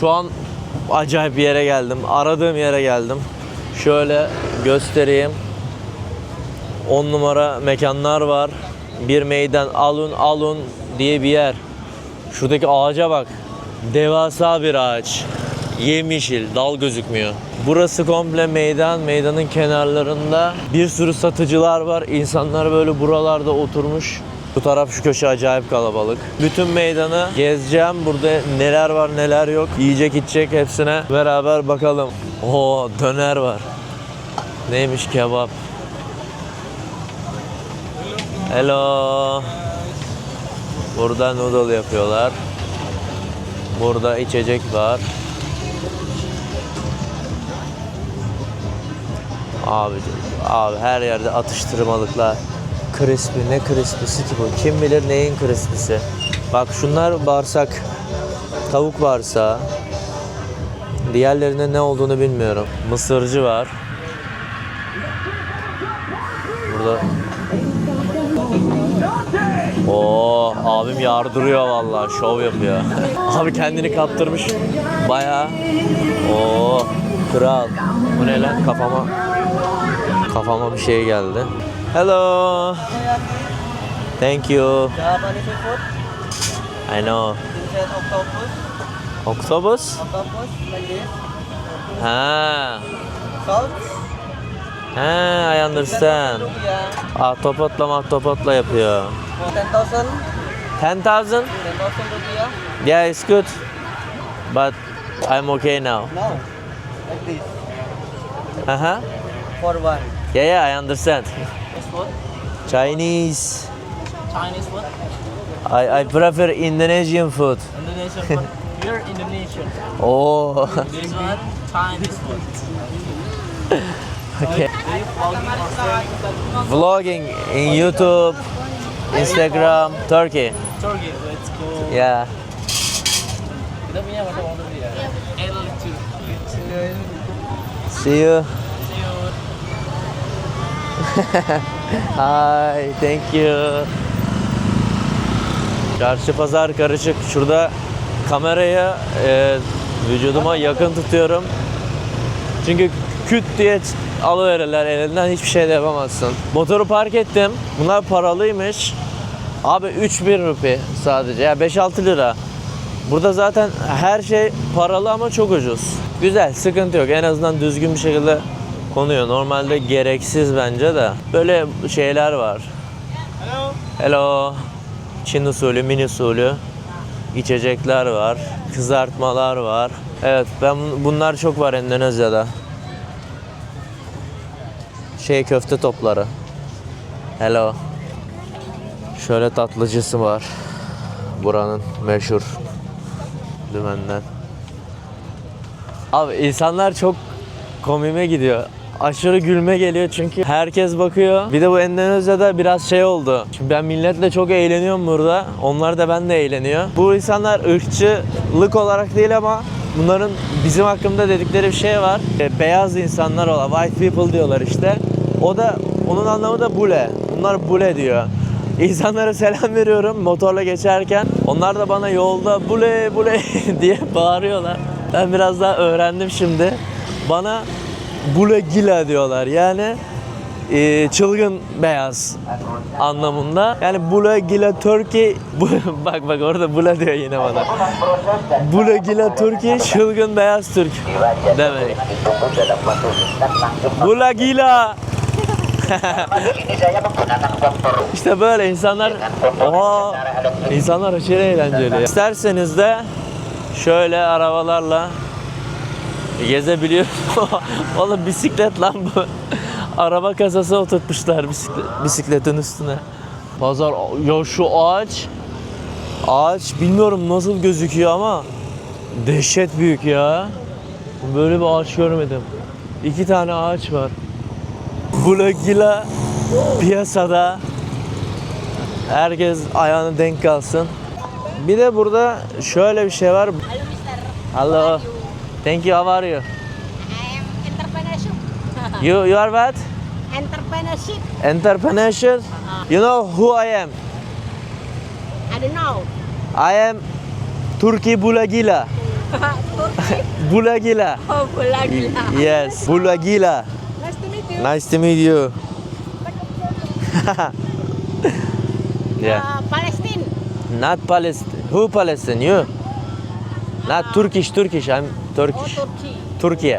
Şu an acayip bir yere geldim. Aradığım yere geldim. Şöyle göstereyim. 10 numara mekanlar var. Bir meydan alun alun diye bir yer. Şuradaki ağaca bak. Devasa bir ağaç. Yemyeşil, dal gözükmüyor. Burası komple meydan. Meydanın kenarlarında bir sürü satıcılar var. İnsanlar böyle buralarda oturmuş. Bu taraf şu köşe acayip kalabalık. Bütün meydanı gezeceğim. Burada neler var neler yok. Yiyecek içecek hepsine beraber bakalım. Oo döner var. Neymiş kebap. Hello. Burada noodle yapıyorlar. Burada içecek var. Abi, abi her yerde atıştırmalıklar. Crispy ne crispy'si ki bu? Kim bilir neyin crispy'si? Bak şunlar bağırsak. Tavuk bağırsağı. Diğerlerinin ne olduğunu bilmiyorum. Mısırcı var. Burada Oo abim yardırıyor vallahi şov yapıyor. Abi kendini kaptırmış. Bayağı. Oo kral. Bu ne lan kafama kafama bir şey geldi. Hello. Thank you. Japanese food, I know. inside octopus, Octopus? octopus like this, Ha. salt, Ha, I understand. Ahtapotla mahtapotla yapıyor. ten thousand, 10,000? ten thousand rupiah. Yeah, it's good. But I'm okay now. No, like this, Uh-huh. for one. Yeah, yeah, I understand. This food, Chinese. Chinese food, I, I prefer Indonesian food. Indonesian food. You're Indonesian. Oh, This one, Chinese food. okay. Are you vlogging or? Vlogging in YouTube, Instagram, Turkey. Turkey, let's go. Yeah. See punya Hi, thank you. Çarşı pazar karışık. Şurada kamerayı e, vücuduma yakın tutuyorum. Çünkü küt diye alıverirler elinden hiçbir şey de yapamazsın. Motoru park ettim. Bunlar paralıymış. Abi 3000 rupi sadece. Ya 5-6 lira. Burada zaten her şey paralı ama çok ucuz. Güzel, sıkıntı yok. En azından düzgün bir şekilde konuyor. Normalde gereksiz bence de. Böyle şeyler var. Hello. Hello. Çin usulü, mini usulü içecekler var. Kızartmalar var. Evet, ben bunlar çok var Endonezya'da. Şey köfte topları. Hello. Şöyle tatlıcısı var. Buranın meşhur dümenden. Abi insanlar çok komime gidiyor. Aşırı gülme geliyor çünkü herkes bakıyor. Bir de bu Endonezya'da biraz şey oldu. Şimdi ben milletle çok eğleniyorum burada. Onlar da ben de eğleniyor. Bu insanlar ırkçılık olarak değil ama bunların bizim hakkında dedikleri bir şey var. E, Beyaz insanlar olan white people diyorlar işte. O da onun anlamı da bule. Bunlar bule diyor. İnsanlara selam veriyorum motorla geçerken. Onlar da bana yolda bule bule diye bağırıyorlar. Ben biraz daha öğrendim şimdi. Bana bule gila diyorlar. Yani e, çılgın beyaz anlamında. Yani bule gila Turkey bak bak orada bule diyor yine bana. Bule gila Turkey çılgın beyaz Türk demek. Bula gila. İşte böyle insanlar oha insanlar aşırı eğlenceli. İsterseniz de şöyle arabalarla gezebiliyor. Oğlum bisiklet lan bu. Araba kasası oturtmuşlar bisiklet, bisikletin üstüne. Pazar ya şu ağaç ağaç bilmiyorum nasıl gözüküyor ama dehşet büyük ya. Böyle bir ağaç görmedim. İki tane ağaç var. Blogila piyasada herkes ayağını denk kalsın. Bir de burada şöyle bir şey var. Hello. Thank you. How are you? I am entrepreneurship. You you are what? entrepreneurship. Entrepreneurship. You know who I am? I don't know. I am Turki Bulagila. Bulagila. Oh, lagi. Yes. Bulagila. Nice to meet you. Nice to meet you. yeah. Uh, Palestine. Not Palestine. Who Palestine? You? Not Turkish, Turkish. I'm Oh, Turkish. Turkey. Turkey.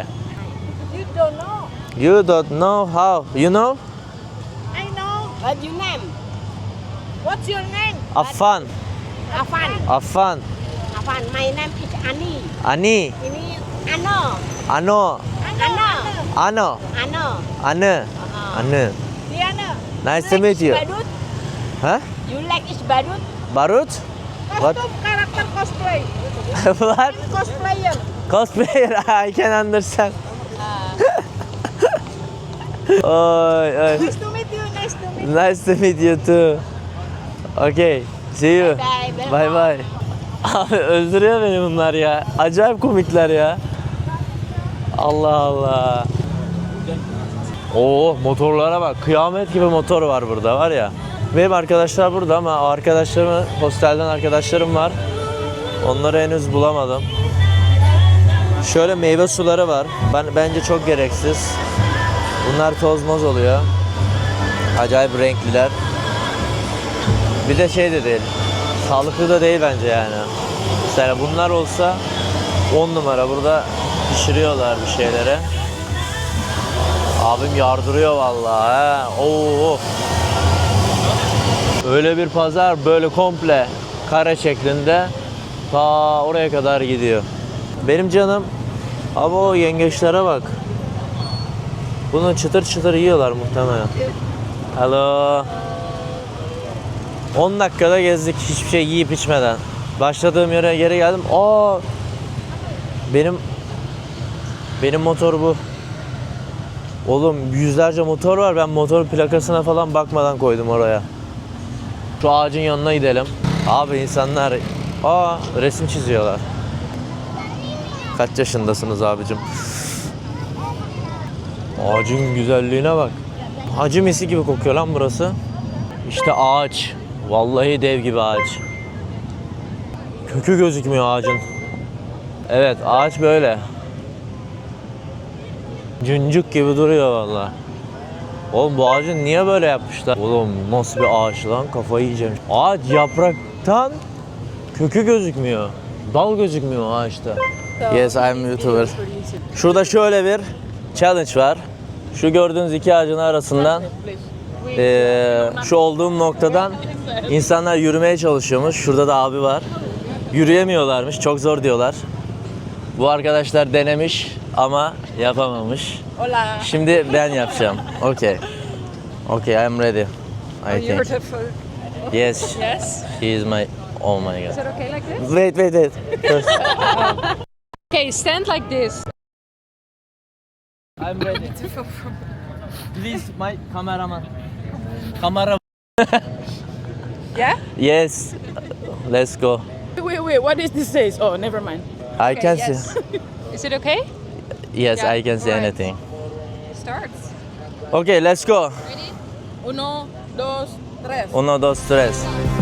You don't know. You don't know how. You know? I know. What's your name? What's your name? Affan. Afan. Affan. Afan. My name is Ani. Ani. Ini Ano. Ano. Ano. Ano. Ano. Anne. Uh-uh. Anne. Diana. Nice to meet you. Badut? Huh? You like is badut? Barut? What? Cosplay. what? Cosplayer. Cosplayer. I can understand. oy, oy. Nice to meet you. Nice to meet you. Nice to meet you too. Okay. See you. Bye. Bye bye. Abi öldürüyor beni bunlar ya. Acayip komikler ya. Allah Allah. Oo motorlara bak. Kıyamet gibi motor var burada var ya. Benim arkadaşlar burada ama arkadaşlarım hostelden arkadaşlarım var. Onları henüz bulamadım. Şöyle meyve suları var. Ben bence çok gereksiz. Bunlar toz moz oluyor. Acayip renkliler. Bir de şey de değil. Sağlıklı da değil bence yani. Mesela bunlar olsa 10 numara burada pişiriyorlar bir şeylere. Abim yardırıyor vallahi. He. Oo. Öyle bir pazar böyle komple kare şeklinde ta oraya kadar gidiyor. Benim canım abi o yengeçlere bak. Bunu çıtır çıtır yiyorlar muhtemelen. Hello. 10 dakikada gezdik hiçbir şey yiyip içmeden. Başladığım yere geri geldim. Aa! Benim benim motor bu. Oğlum yüzlerce motor var. Ben motor plakasına falan bakmadan koydum oraya. Şu ağacın yanına gidelim. Abi insanlar aa resim çiziyorlar. Kaç yaşındasınız abicim? Ağacın güzelliğine bak. Hacı misi gibi kokuyor lan burası. İşte ağaç. Vallahi dev gibi ağaç. Kökü gözükmüyor ağacın. Evet ağaç böyle. Cüncük gibi duruyor vallahi. Oğlum bu ağacı niye böyle yapmışlar? Oğlum nasıl bir ağaç lan kafayı yiyeceğim. Ağaç yapraktan kökü gözükmüyor. Dal gözükmüyor ağaçta. Yes I'm YouTuber. Şurada şöyle bir challenge var. Şu gördüğünüz iki ağacın arasından eee, şu olduğum noktadan insanlar yürümeye çalışıyormuş. Şurada da abi var. Yürüyemiyorlarmış. Çok zor diyorlar. Bu arkadaşlar denemiş ama yapamamış. Hola. Şimdi ben yapacağım. Okay. Okay, I'm ready. I You think. Yes, yes. she is my. Oh my Is god. it okay like this? Wait, wait, wait. Okay, stand like this. I'm ready. Please, my cameraman. Camera. Yeah. Yes. Let's go. Wait, wait, what is this says? Oh, never mind. I Okay, can yes. see. Is it okay? Yes, Yeah, I can see alright. anything. Start. Okay, let's go. Ready? Uno, dos, tres. Uno, dos, tres.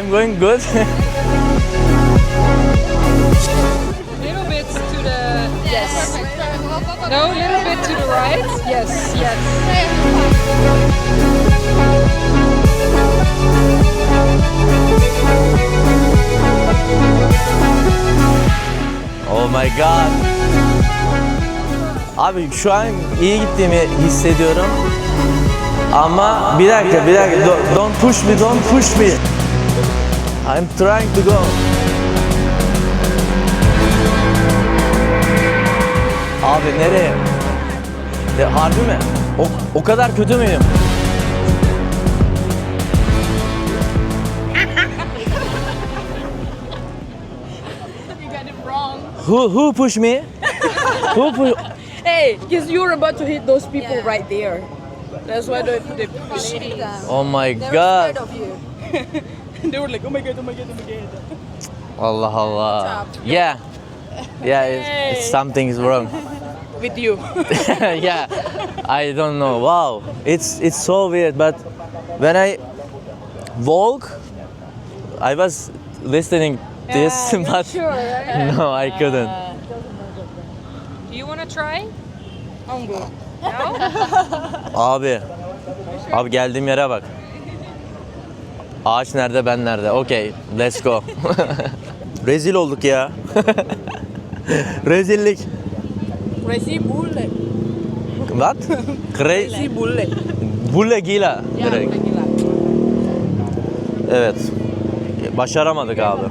I'm going good. Little bit to the yes. No, little bit to the right. Yes, yes. Oh my god. Abi şu an iyi gittiğimi hissediyorum. Ama bir dakika, bir dakika. Do- Don't push me, don't push me. I'm trying to go. Abi nereye? Ya, harbi mi? O, o kadar kötü müyüm? You. Who, who push me? Who pu- Hey, because you're about to hit those people right there. That's why the, the Oh my god. they were like, oh my god, oh my god, oh my god. Allah Allah. Yeah. Yeah, it's, it's something is wrong. With you. yeah. I don't know. Wow. It's it's so weird, but when I walk I was listening this but no, I couldn't. Do you want to try? I'm good. No? Abi. Abi geldiğim yere bak. Ağaç nerede ben nerede? Okey. Let's go. Rezil olduk ya. Rezillik. Crazy bullet. What? Crazy. Bullet. Bule gila. Direkt. Evet. Başaramadık abi.